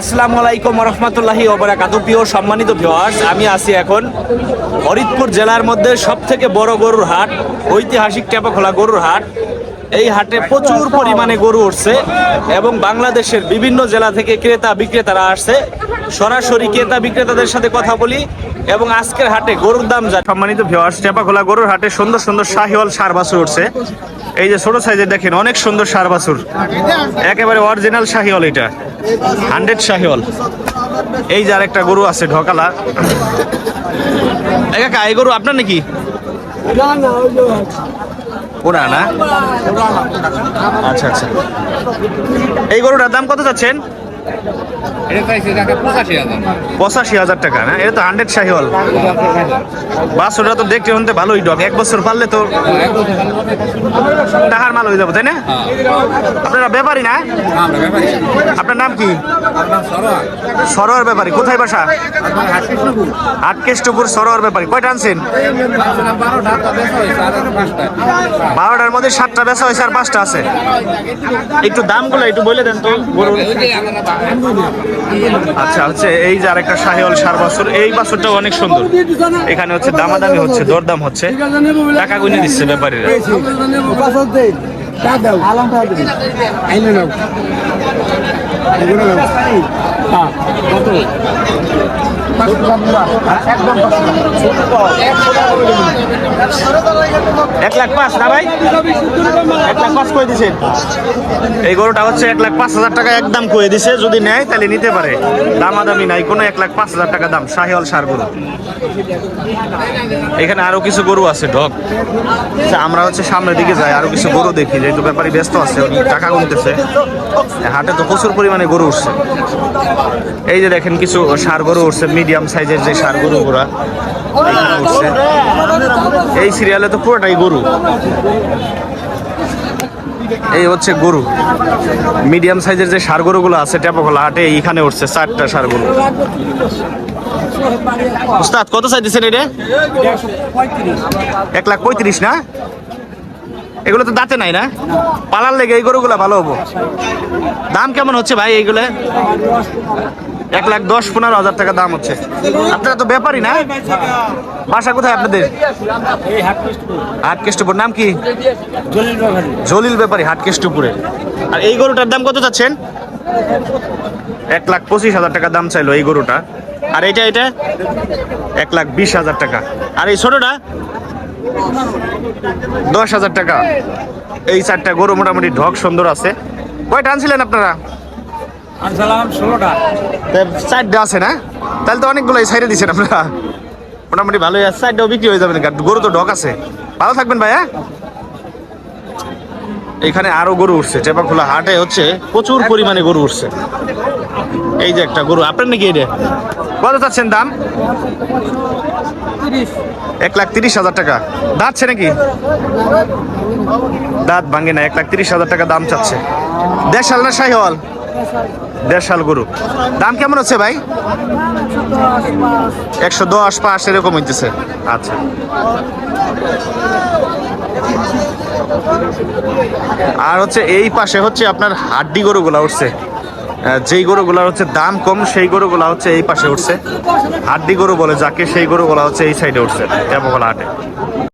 আসসালামু আলাইকুম রহমতুল্লাহি ওবরাকাত প্রিয় সম্মানিত ভিউয়ার্স আমি আছি এখন হরিদপুর জেলার মধ্যে সব থেকে বড় গরুর হাট, ঐতিহাসিক টেপাখোলা গরুর হাট। এই হাটে প্রচুর পরিমাণে গরু উঠছে এবং বাংলাদেশের বিভিন্ন জেলা থেকে ক্রেতা বিক্রেতারা আসছে। সরাসরি ক্রেতা বিক্রেতাদের সাথে কথা বলি। এবং আজকের হাটে গরুর দাম যা সম্মানিত ভিউয়ার্স টেপাখোলা গরুর হাটে সুন্দর সুন্দর শাহিওয়াল সার বাছুর উঠছে। এই যে ছোট সাইজের দেখেন, অনেক সুন্দর সার বাছুর। একেবারে অরিজিনাল শাহিওয়াল এটা। হান্ড্রেড শাহিওয়াল। এই যে আরেকটা গরু আছে ঢকালা। এই কাকা, এই গরু আপনার নাকি? আচ্ছা আচ্ছা। এই গরুটার দাম কত টাকা পঁচাশি হাজার। টাকা না? এটা তো হান্ড্রেড শাহিওয়াল। তো দেখতে ভালোই ডগ। এক বছর পারলে তো টাকার মাল হয়ে যাব তাই না? আপনারা ব্যাপারী না? আপনার নাম কি? সরোয়ার। ব্যাপারী। কোথায় বাসা? আটকেষ্টপুর সরোয়ার ব্যাপারী। কয়টা আনছেন? বারোটার মধ্যে সাতটা বেচা হয়েছে আর পাঁচটা আছে। একটু দামগুলো একটু বলে দেন তো আচ্ছা হচ্ছে এই যে আরেকটা শাহিওল সার বাছুর এই বাছুরটাও অনেক সুন্দর এখানে হচ্ছে দামাদামি হচ্ছে দরদাম হচ্ছে টাকা গুনে দিচ্ছে ব্যাপারীরা আইনে এক লাখ পাঁচ না ভাই? এক লাখ পাঁচ কয়ে দিছেন এই গরুটা হচ্ছে এক লাখ পাঁচ হাজার টাকা একদম কয়ে দিছে যদি নেয় তাহলে নিতে পারে। দামাদামি নাই কোনো এক লাখ পাঁচ হাজার টাকা দাম শাহিওয়াল সার গরু। এখানে আরও কিছু গরু আছে ঢক। আচ্ছা, আমরা হচ্ছে সামনের দিকে যাই আরও কিছু গরু দেখি যেহেতু ব্যাপারী ব্যস্ত আছে টাকা গুনতেছে। হাটে তো প্রচুর পরিমাণে গরু উঠছে। এই যে দেখেন কিছু সার গরু উঠছে মিডিয়াম সাইজের যে সার গরু গুলা উঠছে। এই সিরিয়ালে তো পুরোটাই গরু। এই হচ্ছে গরু। মিডিয়াম সাইজের যে সার গরুগুলো আছে টেপাখোলা হাটে এইখানে উঠছে চারটা সার গরু। উস্তাদ, কত চাইতেছেন এটা? এক লাখ পঁয়ত্রিশ না? এগুলো তো দাঁতে নাই না? পালার লেগে এই গরুগুলো ভালো হব। দাম কেমন হচ্ছে ভাই এইগুলো? এক লাখ দশ, পনেরো হাজার টাকা দাম হচ্ছে। আপনারা তো ব্যাপারই না? বাসা কোথায় আপনাদের? হাটকেষ্টপুর। নাম কি? জলিল ব্যাপারী, হাটকেষ্টপুরে। আর এই গরুটার দাম কত চাচ্ছেন? এক লাখ পঁচিশ হাজার টাকা দাম চাইলো এই গরুটা। আর এটা এটা? এক লাখ বিশ হাজার টাকা। আর এই ছোটটা? দশ হাজার টাকা। এই চারটা গরু মোটামুটি ঢক সুন্দর আছে। কয়টা আনছিলেন আপনারা? ষোলোটা। চারটা আছে না? তাহলে তো অনেকগুলো সাইডে দিচ্ছেন আপনারা। মোটামুটি ভালোই আছে। চারটাও বিক্রি হয়ে যাবে না গরু তো ঢক আছে। ভালো থাকবেন ভাইয়া। এখানে আরও গরু উঠছে। টেপাখোলা হাটে হচ্ছে প্রচুর পরিমাণে গরু উঠছে। এই যে একটা গরু। আপনার নাকি এটা কত চাচ্ছেন দাম? এক লাখ তিরিশ হাজার টাকা। দাঁত দাঁতছে নাকি? দাঁত ভাঙে না এক লাখ তিরিশ হাজার টাকা দাম চাচ্ছে। দেড়শাল না শাহিওয়াল? দেড়শাল গরু। দাম কেমন হচ্ছে ভাই? একশো দশ পাঁচ, এরকম হইতেছে। আচ্ছা। আর হচ্ছে এই পাশে হচ্ছে আপনার হাড্ডি গরুগুলা উঠছে। যেই গরুগুলা হচ্ছে দাম কম, সেই গরুগুলা হচ্ছে এই পাশে উঠছে। হাড্ডি গরু বলে যাকে, সেই গরুগুলা হচ্ছে এই সাইডে উঠছে টেপোগোলা হাটে।